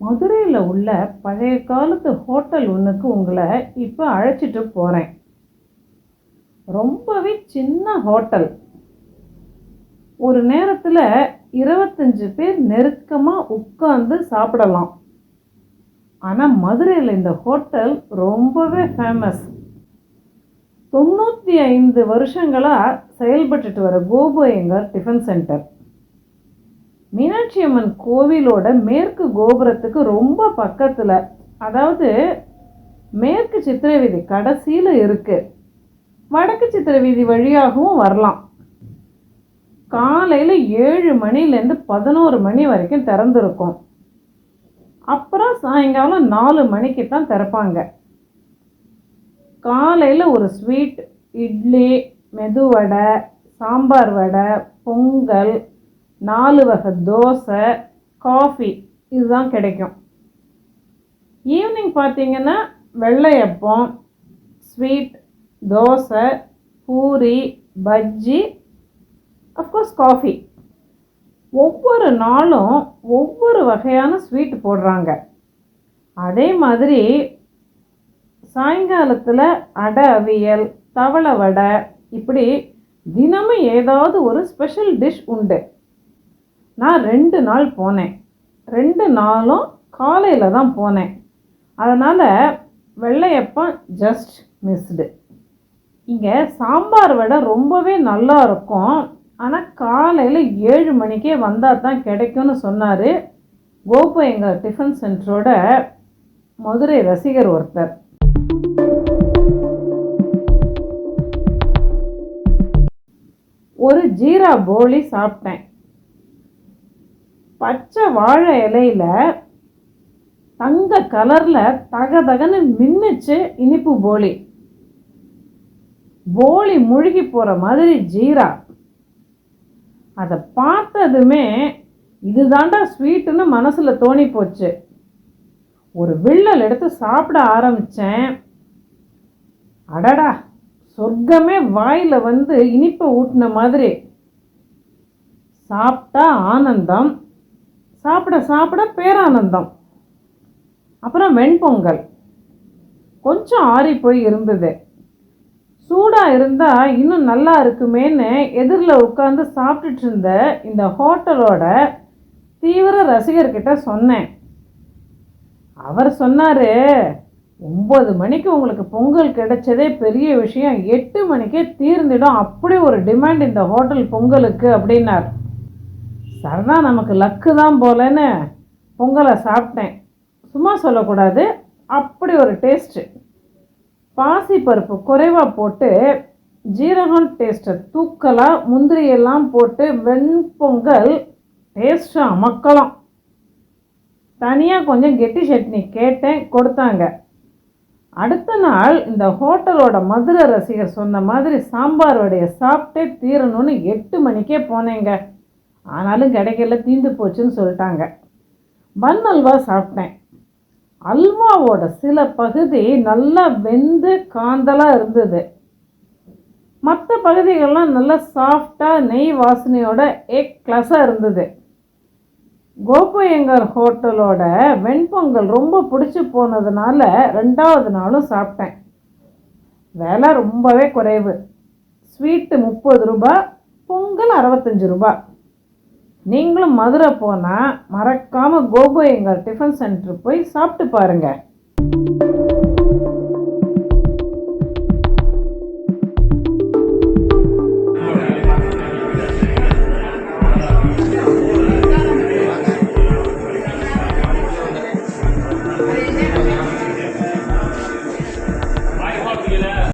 மதுரையில் உள்ள பழைய காலத்து ஹோட்டல் ஒன்றுக்கு உங்களை இப்போ அழைச்சிட்டு போகிறேன் ரொம்பவே சின்ன ஹோட்டல். ஒரு நேரத்தில் இருபத்தஞ்சு பேர் நெருக்கமாக உட்காந்து சாப்பிடலாம். ஆனால் மதுரையில் இந்த ஹோட்டல் ரொம்பவே ஃபேமஸ் தொண்ணூற்றி ஐந்து வருஷங்களாக செயல்பட்டுட்டு வர கோபுயங்கர் டிஃபன் சென்டர். மீனாட்சி அம்மன் கோவிலோட மேற்கு கோபுரத்துக்கு ரொம்ப பக்கத்தில் அதாவது மேற்கு சித்திரை வீதி கடைசியில் இருக்குது வடக்கு சித்திரை வீதி வழியாகவும் வரலாம். காலையில் ஏழு மணிலேருந்து பதினோரு மணி வரைக்கும் திறந்துருக்கும். அப்புறம் சாயங்காலம் நாலு மணிக்கு தான் திறப்பாங்க. காலையில் ஒரு ஸ்வீட் இட்லி மெதுவடை சாம்பார் வடை பொங்கல் நாலு வகை தோசை காஃபி இதுதான் கிடைக்கும். ஈவினிங் பார்த்தீங்கன்னா vellayappam sweet dosa puri bajji of course coffee ஒவ்வொரு நாளும் ஒவ்வொரு வகையான ஸ்வீட் போடுறாங்க. அதே மாதிரி சாயங்காலத்தில் அடை அவியல் தவளை வடை இப்படி தினமும் ஏதாவது ஒரு ஸ்பெஷல் டிஷ் உண்டு. நான் ரெண்டு நாள் போனேன். ரெண்டு நாளும் காலையில் தான் போனேன். அதனால் வெள்ளையப்பம் ஜஸ்ட் மிஸ்டு இங்கே சாம்பார் வடை ரொம்பவே நல்லா இருக்கும். ஆனால் காலையில் ஏழு மணிக்கே வந்தால் தான் கிடைக்கும்னு சொன்னார். கோபு எங்கள் டிஃபன் சென்டரோட மதுரை ரசிகர் ஒருத்தர். ஒரு ஜீரா போலி சாப்பிட்டேன். பச்சை வாழை இலையில தங்க கலரில் தக தகன்னு மின்னுச்சு இனிப்பு போலி. போலி முழுகி போகிற மாதிரி ஜீரா. அதை பார்த்ததுமே இதுதாண்டா ஸ்வீட்டுன்னு மனசில் தோணி போச்சு. ஒரு வில்லல் எடுத்து சாப்பிட ஆரம்பித்தேன் அடடா சொர்க்கமே வாயில் வந்து இனிப்பை ஊட்டின மாதிரி. சாப்பிட்டா ஆனந்தம். சாப்பிட சாப்பிட பேரானந்தம். அப்புறம் வெண்பொங்கல். கொஞ்சம் ஆறி போய் இருந்தது. சூடாக இருந்தால் இன்னும் நல்லா இருக்குமேன்னு எதிரில் உட்காந்து சாப்பிட்டுட்டு இருந்த இந்த ஹோட்டலோட தீவிர ரசிகர்கிட்ட சொன்னேன். அவர் சொன்னார் ஒம்பது மணிக்கு உங்களுக்கு பொங்கல் கிடைச்சதே பெரிய விஷயம். எட்டு மணிக்கே தீர்ந்துடும். அப்படி ஒரு டிமாண்ட் இந்த ஹோட்டல் பொங்கலுக்கு அப்படின்னார். சரதா நமக்கு லக்கு தான் போலன்னு பொங்கலை சாப்பிட்டேன். சும்மா சொல்லக்கூடாது. அப்படி ஒரு டேஸ்ட்டு பாசிப்பருப்பு குறைவாக போட்டு ஜீரகம் டேஸ்ட்டை தூக்கலாக முந்திரியெல்லாம் போட்டு வெண்பொங்கல் டேஸ்ட்டு அமக்கலாம். தனியாக கொஞ்சம் கெட்டி சட்னி கேட்டேன் கொடுத்தாங்க. அடுத்த நாள் இந்த ஹோட்டலோட மதுரை ரசிகர் சொன்ன மாதிரி சாம்பார் வடையை சாப்பிட்டே தீரணும்னு எட்டு மணிக்கே போனேங்க. ஆனாலும் கிடைக்கல தீந்து போச்சுன்னு சொல்லிட்டாங்க. பன் அல்வா சாப்பிட்டேன். அல்வாவோட சில பகுதி நல்லா வெந்து காந்தலாக இருந்தது. மற்ற பகுதிகள்லாம் நல்லா சாஃப்டாக நெய் வாசனையோட எக் கிளாஸாக இருந்தது. கோபயங்கர் ஹோட்டலோட வெண்பொங்கல் ரொம்ப பிடிச்சி போனதுனால ரெண்டாவது நாளும் சாப்பிட்டேன். விலை ரொம்பவே குறைவு. ஸ்வீட்டு முப்பது ரூபா பொங்கல் அறுபத்தஞ்சு ரூபாய் நீங்களும் மதுரை போனால் மறக்காமல் கோபுயங்கர் டிஃபன் சென்டர் போய் சாப்பிட்டு பாருங்கள்